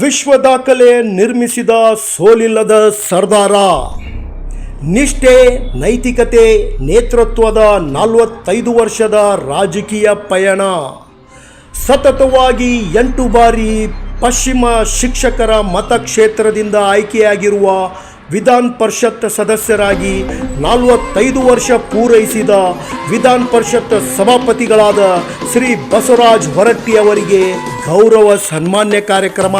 ವಿಶ್ವ ದಾಖಲೆ ನಿರ್ಮಿಸಿದ ಸೋಲಿಲ್ಲದ ಸರ್ದಾರ. ನಿಷ್ಠೆ, ನೈತಿಕತೆ, ನೇತೃತ್ವದ ನಲವತ್ತೈದು ವರ್ಷದ ರಾಜಕೀಯ ಪಯಣ. ಸತತವಾಗಿ ಎಂಟು ಬಾರಿ ಪಶ್ಚಿಮ ಶಿಕ್ಷಕರ ಮತಕ್ಷೇತ್ರದಿಂದ ಆಯ್ಕೆಯಾಗಿರುವ ವಿಧಾನ ಪರಿಷತ್ ಸದಸ್ಯರಾಗಿ ನಲವತ್ತೈದು ವರ್ಷ ಪೂರೈಸಿದ ವಿಧಾನ ಪರಿಷತ್ ಸಭಾಪತಿಗಳಾದ ಶ್ರೀ ಬಸವರಾಜ್ ಹೊರಟ್ಟಿ ಗೌರವ ಸನ್ಮಾನ್ಯ ಕಾರ್ಯಕ್ರಮ.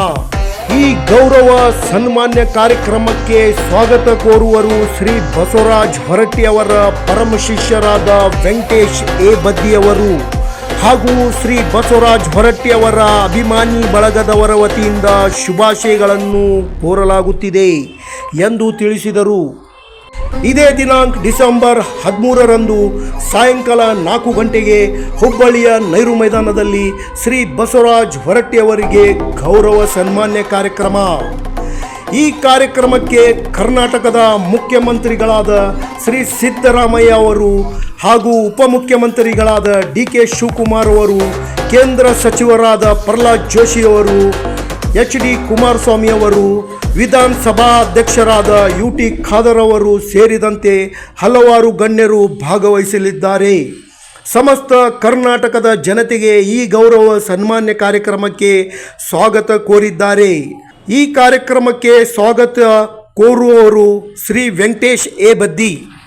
ಈ ಗೌರವ ಸನ್ಮಾನ್ಯ ಕಾರ್ಯಕ್ರಮಕ್ಕೆ ಸ್ವಾಗತ ಕೋರುವರು ಶ್ರೀ ಬಸವರಾಜ್ ಹೊರಟ್ಟಿ ಅವರ ಪರಮ ಶಿಷ್ಯರಾದ ವೆಂಕಟೇಶ್ ಎ. ಬದ್ದಿಯವರು ಹಾಗೂ ಶ್ರೀ ಬಸವರಾಜ್ ಹೊರಟ್ಟಿ ಅವರ ಅಭಿಮಾನಿ ಬಳಗದವರ ವತಿಯಿಂದ ಶುಭಾಶಯಗಳನ್ನು ಕೋರಲಾಗುತ್ತಿದೆ ಎಂದು ತಿಳಿಸಿದರು. ಇದೇ ದಿನಾಂಕ ಡಿಸೆಂಬರ್ ಹದಿಮೂರರಂದು ಸಾಯಂಕಾಲ ನಾಲ್ಕು ಗಂಟೆಗೆ ಹುಬ್ಬಳ್ಳಿಯ ನೈರು ಮೈದಾನದಲ್ಲಿ ಶ್ರೀ ಬಸವರಾಜ್ ಹೊರಟ್ಟಿಯವರಿಗೆ ಗೌರವ ಸನ್ಮಾನ್ಯ ಕಾರ್ಯಕ್ರಮ. ಈ ಕಾರ್ಯಕ್ರಮಕ್ಕೆ ಕರ್ನಾಟಕದ ಮುಖ್ಯಮಂತ್ರಿಗಳಾದ ಶ್ರೀ ಸಿದ್ದರಾಮಯ್ಯ ಅವರು ಹಾಗೂ ಉಪಮುಖ್ಯಮಂತ್ರಿಗಳಾದ ಡಿ ಕೆ ಶಿವಕುಮಾರ್ ಅವರು, ಕೇಂದ್ರ ಸಚಿವರಾದ ಪ್ರಹ್ಲಾದ್ ಜೋಶಿ ಅವರು ಎಚ್ ಡಿ ಕುಮಾರಸ್ವಾಮಿ ಅವರು ವಿಧಾನಸಭಾ ಅಧ್ಯಕ್ಷರಾದ ಯು ಟಿ ಖಾದರ್ ಅವರು ಸೇರಿದಂತೆ ಹಲವಾರು ಗಣ್ಯರು ಭಾಗವಹಿಸಲಿದ್ದಾರೆ. ಸಮಸ್ತ ಕರ್ನಾಟಕದ ಜನತೆಗೆ ಈ ಗೌರವ ಸನ್ಮಾನ್ಯ ಕಾರ್ಯಕ್ರಮಕ್ಕೆ ಸ್ವಾಗತ ಕೋರಿದ್ದಾರೆ. ಈ ಕಾರ್ಯಕ್ರಮಕ್ಕೆ ಸ್ವಾಗತ ಕೋರುವವರು ಶ್ರೀ ವೆಂಕಟೇಶ್ ಎ. ಬದ್ದಿ.